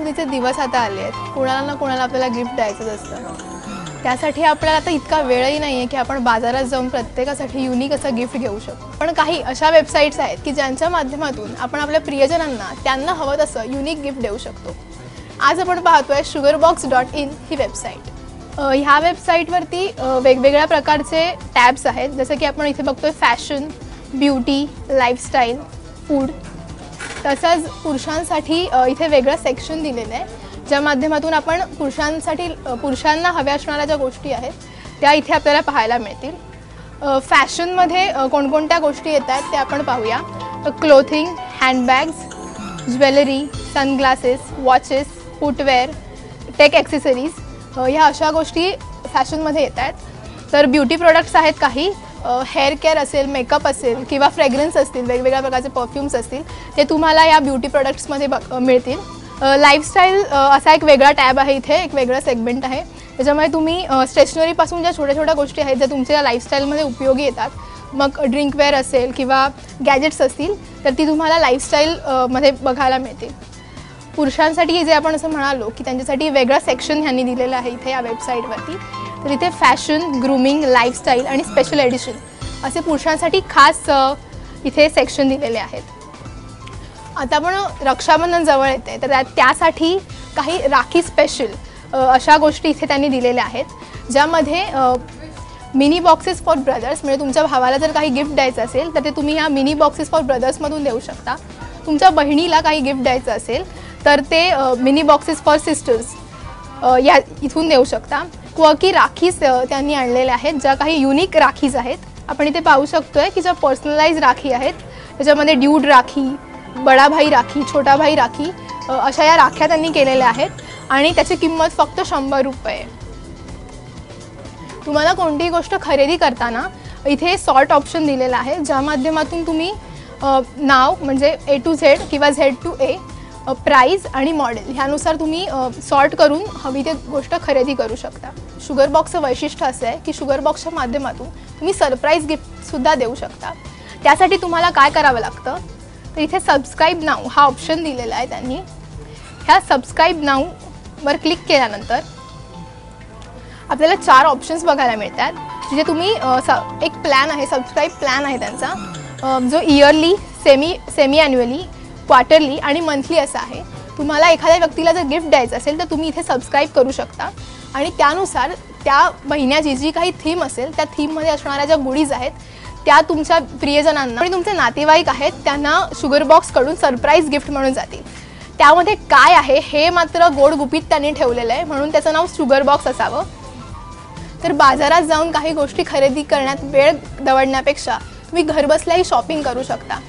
सणासुदीचे दिवस आता आले आहेत. कोणाला ना कोणाला आपल्याला गिफ्ट द्यायचंच असतं. त्यासाठी आपल्याला आता इतका वेळही नाही आहे की आपण बाजारात जाऊन प्रत्येकासाठी युनिक असं गिफ्ट घेऊ शकतो पण काही अशा वेबसाईट्स आहेत की ज्यांच्या माध्यमातून आपण आपल्या प्रियजनांना त्यांना हवं तसं युनिक गिफ्ट देऊ शकतो. आज आपण पाहतोय शुगर बॉक्स डॉट इन ही वेबसाईट ह्या वेबसाईटवरती वेगवेगळ्या प्रकारचे टॅब्स आहेत. जसं की आपण इथे बघतोय फॅशन ब्युटी लाईफस्टाईल फूड तसंच पुरुषांसाठी इथे वेगळं सेक्शन दिलेलं आहे ज्या माध्यमातून आपण पुरुषांसाठी पुरुषांना हव्या असणाऱ्या ज्या गोष्टी आहेत त्या इथे आपल्याला पाहायला मिळतील. फॅशनमध्ये कोणकोणत्या गोष्टी येत आहेत ते आपण पाहूया. Clothing handbags jewellery sunglasses watches footwear tech accessories ह्या अशा गोष्टी फॅशनमध्ये येत आहेत. तर ब्युटी प्रोडक्ट्स आहेत काही. हेअर केअर असेल मेकअप असेल किंवा फ्रेग्रन्स असतील वेगवेगळ्या प्रकारचे परफ्युम्स असतील ते तुम्हाला या ब्युटी प्रोडक्ट्समध्ये बघ मिळतील. लाईफस्टाईल असा एक वेगळा टॅब आहे इथे एक वेगळा सेगमेंट आहे. त्याच्यामुळे तुम्ही स्टेशनरीपासून ज्या छोट्या छोट्या गोष्टी आहेत ज्या तुमच्या लाईफस्टाईलमध्ये उपयोगी येतात मग ड्रिंकवेअर असेल किंवा गॅजेट्स असतील तर ती तुम्हाला लाईफस्टाईल मध्ये बघायला मिळतील. पुरुषांसाठी जे आपण असं म्हणालो की त्यांच्यासाठी वेगळं सेक्शन ह्यांनी दिलेलं आहे इथे या वेबसाईटवरती तर इथे फॅशन ग्रूमिंग लाईफस्टाईल आणि स्पेशल एडिशन असे पुरुषांसाठी खास इथे सेक्शन दिलेले आहेत. आता आपण रक्षाबंधन जवळ येते तर त्या- त्यासाठी काही राखी स्पेशल अशा गोष्टी इथे त्यांनी दिलेल्या आहेत ज्यामध्ये मिनी बॉक्सेस फॉर ब्रदर्स म्हणजे तुमच्या भावाला जर काही गिफ्ट द्यायचं असेल तर ते तुम्ही ह्या मिनी बॉक्सेस फॉर ब्रदर्समधून देऊ शकता. तुमच्या बहिणीला काही गिफ्ट द्यायचं असेल तर ते मिनी बॉक्सेस फॉर सिस्टर्स या इथून देऊ शकता. क्वकी राखीज त्यांनी आणलेल्या आहेत. ज्या काही युनिक राखीज आहेत आपण इथे पाहू शकतोय की ज्या पर्सनलाइज राखी आहेत त्याच्यामध्ये ड्यूड राखी बडा भाई राखी छोटा भाई राखी अशा या राख्या त्यांनी केलेल्या आहेत आणि त्याची किंमत फक्त शंभर रुपये. तुम्हाला कोणतीही गोष्ट खरेदी करताना इथे सॉर्ट ऑप्शन दिलेलं आहे ज्या माध्यमातून तुम्ही नाव म्हणजे ए टू झेड किंवा झेड टू ए प्राईज आणि मॉडेल ह्यानुसार तुम्ही सॉर्ट करून हवी ते गोष्ट खरेदी करू शकता. शुगर बॉक्सचं वैशिष्ट्य असं आहे की शुगर बॉक्सच्या माध्यमातून तुम्ही सरप्राईज गिफ्टसुद्धा देऊ शकता. त्यासाठी तुम्हाला काय करावं लागतं? तर इथे सबस्क्राईब नाव हा ऑप्शन दिलेला आहे त्यांनी. ह्या सबस्क्राईब नाववर क्लिक केल्यानंतर आपल्याला चार ऑप्शन्स बघायला मिळतात. जिथे तुम्ही स- एक प्लॅन आहे सबस्क्राईब प्लॅन आहे त्यांचा. जो yearly semi semi annually quarterly आणि मंथली असं आहे. तुम्हाला एखाद्या व्यक्तीला जर गिफ्ट द्यायचं असेल तर तुम्ही इथे सबस्क्राईब करू शकता. आणि त्यानुसार त्या महिन्याची जी काही थीम असेल त्या थीममध्ये असणाऱ्या ज्या गुडीज आहेत त्या तुमच्या प्रियजनांना आणि तुमचे नातेवाईक आहेत त्यांना शुगर बॉक्सकडून सरप्राईज गिफ्ट म्हणून जातील. त्यामध्ये काय आहे हे मात्र गोड गुपित त्यांनी ठेवलेलं आहे. म्हणून त्याचं नाव शुगर बॉक्स असावं. तर बाजारात जाऊन काही गोष्टी खरेदी करण्यात वेळ दवडण्यापेक्षा तुम्ही घरबसल्याही शॉपिंग करू शकता.